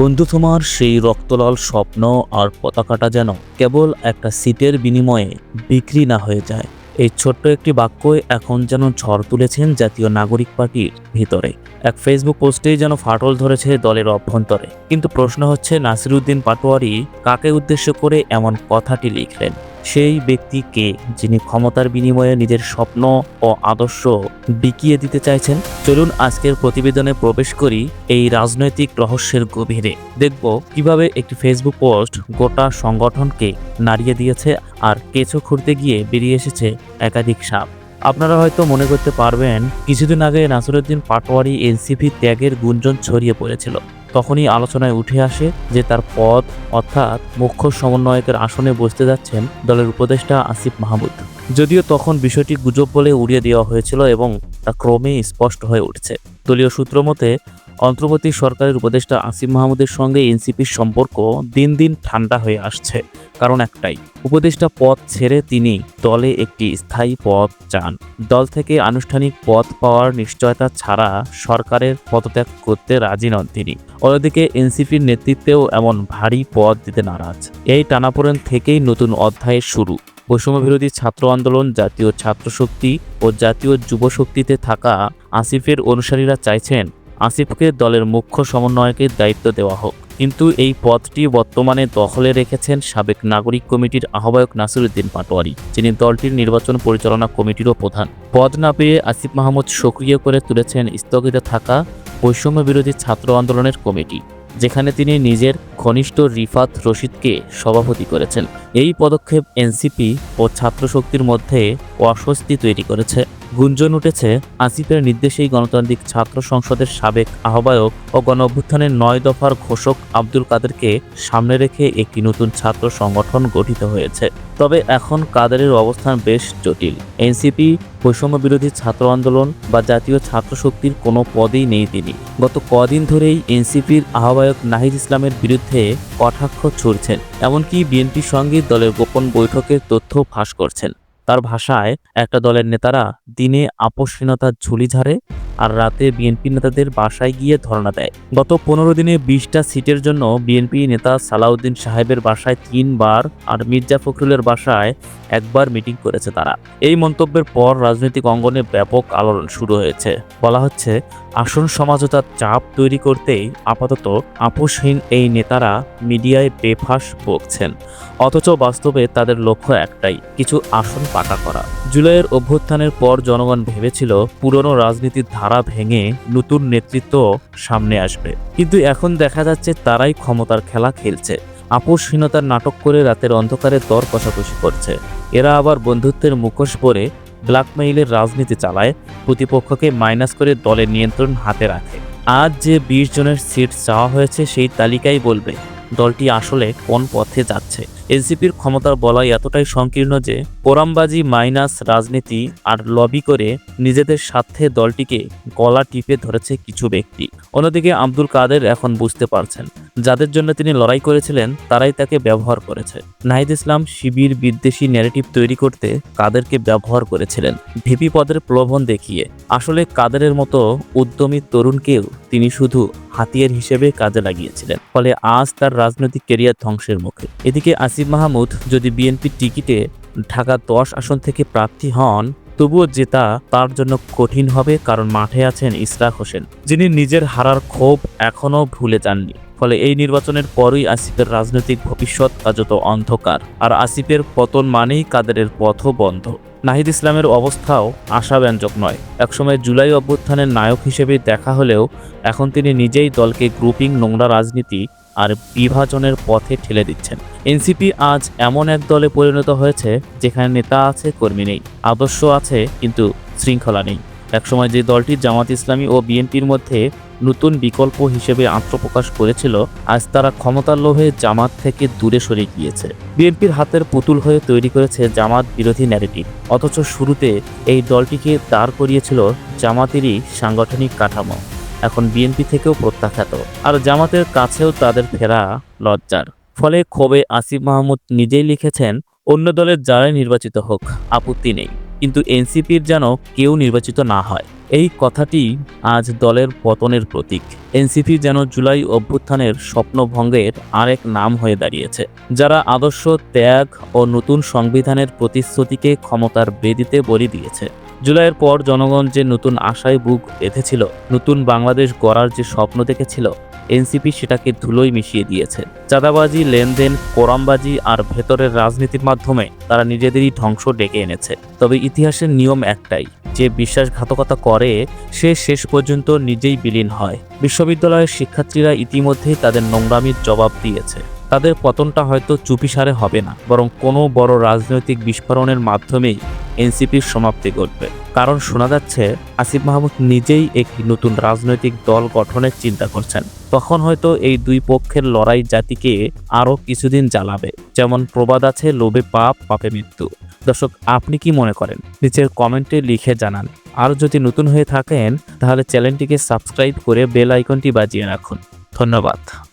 বন্ধু তোমার সেই রক্তলাল স্বপ্ন আর পতাকাটা যেন কেবল একটা সিটের বিনিময়ে বিক্রি না হয়ে যায়। এই ছোট্ট একটি বাক্যই এখন যেন ঝড় তুলেছেন জাতীয় নাগরিক পার্টির ভিতরে। এক ফেসবুক পোস্টেই যেন ফাটল ধরেছে দলের অভ্যন্তরে। কিন্তু প্রশ্ন হচ্ছে, নাসিরুদ্দিন পাটোয়ারি কাকে উদ্দেশ্য করে এমন কথাটি লিখলেন? সেই ব্যক্তি কে যিনি ক্ষমতার বিনিময়ে নিজের স্বপ্ন ও আদর্শ বিকিয়ে দিতে চাইছেন? চলুন আজকের প্রতিবেদনে প্রবেশ করি এই রাজনৈতিক রহস্যের গভীরে। দেখব কীভাবে একটি ফেসবুক পোস্ট গোটা সংগঠনকে নাড়িয়ে দিয়েছে আর কেঁচো খুঁড়তে গিয়ে বেরিয়ে এসেছে একাধিক সাপ। আপনারা হয়তো মনে করতে পারবেন, কিছুদিন আগে নাসিরুদ্দিন পাটোয়ারি এনসিপি ত্যাগের গুঞ্জন ছড়িয়ে পড়েছিল। তখনই আলোচনায় উঠে আসে যে তার পদ অর্থাৎ মুখ্য সমন্বয়কের আসনে বসতে যাচ্ছেন দলের উপদেষ্টা আসিফ মাহমুদ। যদিও তখন বিষয়টি গুজব বলে উড়িয়ে দেওয়া হয়েছিল এবং তা ক্রমেই স্পষ্ট হয়ে উঠছে। দলীয় সূত্র মতে, অন্তর্বর্তী সরকারের উপদেষ্টা আসিফ মাহমুদের সঙ্গে এনসিপির সম্পর্ক দিন দিন ঠান্ডা হয়ে আসছে। কারণ একটাই, উপদেষ্টা পদ ছেড়ে তিনি দলে একটি স্থায়ী পদ চান। দল থেকে আনুষ্ঠানিক পদ পাওয়ার নিশ্চয়তা ছাড়া সরকারের পদত্যাগ করতে রাজি নন তিনি। অন্যদিকে, এনসিপির নেতৃত্বেও এমন ভারী পদ দিতে নারাজ। এই টানাপোড়েন থেকেই নতুন অধ্যায়ের শুরু। বৈষম্য বিরোধী ছাত্র আন্দোলন, জাতীয় ছাত্র শক্তি ও জাতীয় যুব শক্তিতে থাকা আসিফের অনুসারীরা চাইছেন আসিফকে দলের মুখ্য সমন্বয়কের দায়িত্ব দেওয়া হোক। কিন্তু এই পদটি বর্তমানে দখলে রেখেছেন সাবেক নাগরিক কমিটির আহ্বায়ক নাসিরুদ্দিন পাটোয়ারি, যিনি দলটির নির্বাচন পরিচালনা কমিটিরও প্রধান। পদ না পেয়ে আসিফ মাহমুদ সক্রিয় করে তুলেছেন স্থগিত থাকা বৈষম্য বিরোধী ছাত্র আন্দোলনের কমিটি। যেখানে তিনি নিজের ঘনিষ্ঠ রিফাত রশিদকে সভাপতি করেছেন। এই পদক্ষেপ এনসিপি ও ছাত্রশক্তির মধ্যে অস্বস্তি তৈরি করেছে। গুঞ্জন উঠেছে আসিফের নির্দেশেই গণতান্ত্রিক ছাত্র সংসদের সাবেক আহ্বায়ক ও গণ অভ্যুত্থানের নয় দফার ঘোষক আব্দুল কাদেরকে সামনে রেখে একটি নতুন ছাত্র সংগঠন গঠিত হয়েছে। তবে এখন কাদেরের অবস্থান বেশ জটিল। এনসিপি, বৈষম্য বিরোধী ছাত্র আন্দোলন বা জাতীয় ছাত্র শক্তির কোনো পদেই নেই তিনি। গত কদিন ধরেই এনসিপির আহ্বায়ক নাহিদ ইসলামের বিরুদ্ধে কটাক্ষ ছুড়ছেন এমনকি বিএনপির সঙ্গে দলের গোপন বৈঠকের তথ্য ফাঁস করছেন। তার ভাষায় একটা দলের নেতারা দিনে আপোষহীনতার ঝুলি ঝাড়ে আর রাতে বিএনপি নেতাদের বাসায় গিয়ে ধর্ণা দেয়। গত পনেরো দিনে বিশটা সিটের জন্য বিএনপি নেতা সালাউদ্দিন সাহেবের বাসায় তিনবার আর মির্জা ফখরুলের বাসায় একবার মিটিং করেছে তারা। এই মন্তব্যের পর রাজনৈতিক অঙ্গনে ব্যাপক আলোড়ন শুরু হয়েছে। বলা হচ্ছে, আসন সমাজতার চাপ তৈরি করতেই আপাতত আপোষহীন এই নেতারা মিডিয়ায় বেফাস বকছেন অথচ বাস্তবে তাদের লক্ষ্য একটাই, কিছু আসন পাকা করা। জুলাইয়ের অভ্যুত্থানের পর জনগণ ভেবেছিল পুরনো রাজনীতির ধারা ভেঙে নতুন নেতৃত্ব সামনে আসবে। কিন্তু এখন দেখা যাচ্ছে তারাই ক্ষমতার খেলা খেলছে। আপোষহীনতার নাটক করে রাতের অন্ধকারে দর কষাকষি করছে। এরা আবার বন্ধুত্বের মুখোশ পরে ব্ল্যাকমেইলের রাজনীতি চালায়, প্রতিপক্ষকে মাইনাস করে দলের নিয়ন্ত্রণ হাতে রাখে। আজ যে বিশ জনের সিট চাওয়া হয়েছে সেই তালিকাই বলবে, দলটি আসলে কোন পথে যাচ্ছে। এনসিপির ক্ষমতার বলয় এতটাই সংকীর্ণ যে কোরামবাজি মাইনাস রাজনীতি আর লবি করে নিজেদের স্বার্থে দলটিকে গলা টিপে ধরেছে কিছু ব্যক্তি। অন্যদিকে আব্দুল কাদের এখন বুঝতে পারছেন, যাদের জন্য তিনি লড়াই করেছিলেন, তারাই তাকে ব্যবহার করেছে। নাহিদ ইসলাম শিবির বিদ্বেষী ন্যারেটিভ তৈরি করতে কাদেরকে ব্যবহার করেছিলেন। ভিপি পদের প্রলোভন দেখিয়ে আসলে কাদেরের মতো উদ্যমী তরুণকেও তিনি শুধু হাতিয়ার হিসেবে কাজে লাগিয়েছিলেন। ফলে আজ তার রাজনৈতিক কেরিয়ার ধ্বংসের মুখে। এদিকে আসিফ মাহমুদ যদি বিএনপির টিকিটে ঢাকা দশ আসন থেকে প্রার্থী হন, তবুও জেতা তার জন্য কঠিন হবে কারণ মাঠে আছেন ইসরাক হোসেন, যিনি নিজের হারার ক্ষোভ এখনও ভুলে যাননি। ফলে এই নির্বাচনের পরই আসিফের রাজনৈতিক ভবিষ্যৎ কার্যত অন্ধকার, আর আসিফের পতন মানেই কাদেরের পথও বন্ধ। নাহিদ ইসলামের অবস্থাও আশাব্যঞ্জক নয়। একসময় জুলাই অভ্যুত্থানের নায়ক হিসেবে দেখা হলেও এখন তিনি নিজেই দলকে গ্রুপিং নোংরা রাজনীতি আর বিভাজনের পথে ঠেলে দিচ্ছেন। এনসিপি আজ এমন এক দলে পরিণত হয়েছে যেখানে নেতা আছে, কর্মী নেই। আদর্শ আছে, কিন্তু শৃঙ্খলা নেই। একসময় যে দলটি জামাত ইসলামী ও বিএনপির মধ্যে নতুন বিকল্প হিসেবে আত্মপ্রকাশ করেছিল, আজ তারা ক্ষমতার লোভে জামাত থেকে দূরে সরে গিয়েছে। বিএনপির হাতের পুতুল হয়ে তৈরি করেছে জামাত বিরোধী ন্যারেটিভ অথচ শুরুতে এই দলটিকে দাঁড় করিয়েছিল জামাতেরই সাংগঠনিক কাঠামো। এখন বিএনপি থেকেও প্রত্যাখ্যাত। আর জামাতের কাছেও তাদের ফেরা লজ্জার। ফলে ক্ষোভে আসিফ মাহমুদ নিজেই লিখেছেন, অন্য দলের যারাই নির্বাচিত হোক, আপত্তি নেই। কিন্তু এনসিপির যেন কেউ নির্বাচিত না হয়। এই কথাটি আজ দলের পতনের প্রতীক। এনসিপি যেন জুলাই অভ্যুত্থানের স্বপ্নভঙ্গের আরেক নাম হয়ে দাঁড়িয়েছে। যারা আদর্শ, ত্যাগ ও নতুন সংবিধানের প্রতিশ্রুতিকে ক্ষমতার বেদিতে বলি দিয়েছে। জুলাইয়ের পর জনগণ যে নতুন আশায় বুক বেঁধেছিল, নতুন বাংলাদেশ গড়ার যে স্বপ্ন দেখেছিল, এনসিপি সেটাকে ধুলোয় মিশিয়ে দিয়েছে। চাঁদাবাজি, লেনদেন, কোরামবাজি আর ভেতরের রাজনীতির মাধ্যমে তারা নিজেদেরই ধ্বংস ডেকে এনেছে। তবে ইতিহাসের নিয়ম একটাই, যে বিশ্বাসঘাতকতা করে, সে শেষ পর্যন্ত নিজেই বিলীন হয়। বিশ্ববিদ্যালয়ের শিক্ষার্থীরা ইতিমধ্যেই তাদের নোংরামির জবাব দিয়েছে। তাদের পতনটা হয়তো চুপিসারে হবে না, বরং কোনো বড় রাজনৈতিক বিস্ফোরণের মাধ্যমেই এনসিপির সমাপ্তি ঘটবে। কারণ শোনা যাচ্ছে, আসিফ মাহমুদ নিজেই একটি নতুন রাজনৈতিক দল গঠনের চিন্তা করছেন। তখন হয়তো এই দুই পক্ষের লড়াই জাতিকে আরও কিছুদিন জ্বালাবে। যেমন প্রবাদ আছে, লোভে পাপ, পাপে মৃত্যু। দর্শক, আপনি কি মনে করেন? নিচের কমেন্টে লিখে জানান। আর যদি নতুন হয়ে থাকেন, তাহলে চ্যানেলটিকে সাবস্ক্রাইব করে বেল আইকনটি বাজিয়ে রাখুন। ধন্যবাদ।